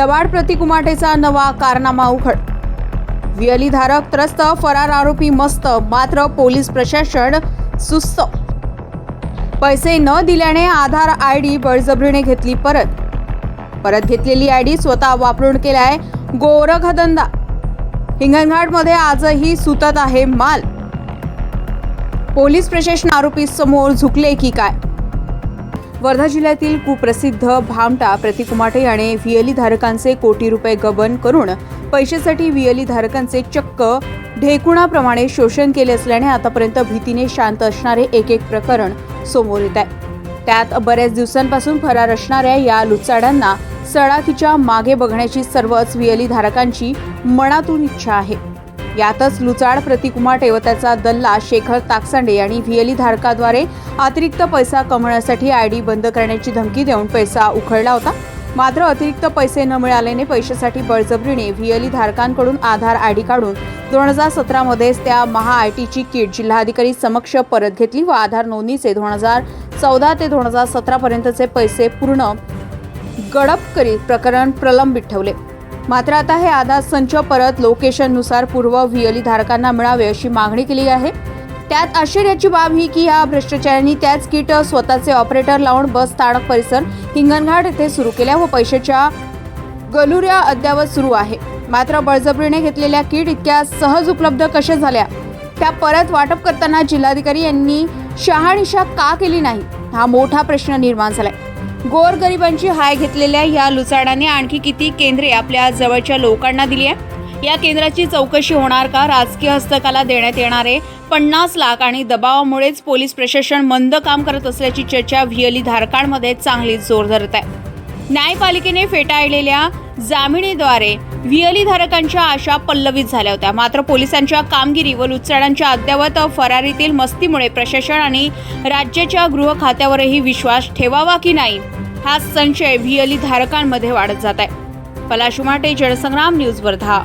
लबाड प्रतिकुमाटेचा नवा कारनामा उघड. विअलीधारक त्रस्त फरार आरोपी मस्त मात्र पोलीस प्रशासन सुस्त. पैसे न दिल्याने आधार आय डी बळजबरीने घेतली परत. परत घेतलेली आय डी स्वतः वापरून केलाय गोरखधंदा. हिंगणघाटमध्ये आजही सुतत आहे माल. पोलीस प्रशासन आरोपी समोर झुकले की काय? वर्धा जिल्ह्यातील कुप्रसिद्ध भामटा प्रतिकुमाटे याने व्हीएली धारकांचे कोटी रुपये गबन करून पैशासाठी व्हीएली धारकांचे चक्क ढेकुणाप्रमाणे शोषण केले असल्याने आतापर्यंत भीतीने शांत असणारे एक एक प्रकरण समोर येत आहे. त्यात बऱ्याच दिवसांपासून फरार असणाऱ्या या लुचाड्यांना सडाखीच्या मागे बघण्याची सर्वच व्हीएली धारकांची मनातून इच्छा आहे. यातच लुचाड प्रतिकुमा व त्याचा दल्ला शेखर ताकसांडे आणि व्हीएली धारकाद्वारे अतिरिक्त पैसा कमवण्यासाठी आय डी बंद करण्याची धमकी देऊन पैसा उखळला होता. मात्र अतिरिक्त पैसे न मिळाल्याने पैशासाठी बळजबरीने व्हीएली धारकांकडून आधार आय डी काढून दोन हजार सतरामध्येच त्या महा आय टीची किट जिल्हाधिकारी समक्ष परत घेतली व आधार नोंदणीचे दोन हजार चौदा ते दोन हजार सतरापर्यंतचे पैसे पूर्ण गडप करीत प्रकरण प्रलंबित ठेवले. मात्र आता हे आधार संच परत लोकेशननुसार पूर्व व्हीएली धारकांना मिळावे अशी मागणी केली आहे. त्यात आश्चर्याची बाब ही की या भ्रष्टाचाऱ्यांनी त्याच किट स्वतःचे ऑपरेटर लावून बस स्थानक परिसर हिंगणघाट येथे सुरू केल्या व पैशाच्या गलुऱ्या अद्यावत सुरू आहे. मात्र बळजबरीने घेतलेल्या किट इतक्या सहज उपलब्ध कशा झाल्या? त्या परत वाटप करताना जिल्हाधिकारी यांनी शहानिशा का केली नाही? हा मोठा प्रश्न निर्माण झालाय. गोरगरिबांची हाय घेतलेल्या या लुचाडाने आणखी किती केंद्रे आपल्या जवळच्या लोकांना दिली आहे या केंद्राची चौकशी होणार का? राजकीय हस्तकाला देण्यात येणारे पन्नास लाख आणि दबावामुळेच पोलीस प्रशासन मंद काम करत असल्याची चर्चा व्हीएली धारकांमध्ये चांगलीच जोर धरत आहे. न्यायपालिकेने फेटाळलेल्या जामिनीद्वारे व्हीएलई धारकांच्या आशा पल्लवित झाल्या होत्या. मात्र पोलिसांच्या कामगिरी व लुच्चाडांच्या अद्यावत फरारीतील मस्तीमुळे प्रशासन आणि राज्याच्या गृह खात्यावरही विश्वास ठेवावा की नाही हा संशय व्हीएलई धारकांमध्ये वाढत जात आहे. पलाशुमाटे जनसंग्राम न्यूज वर्धा.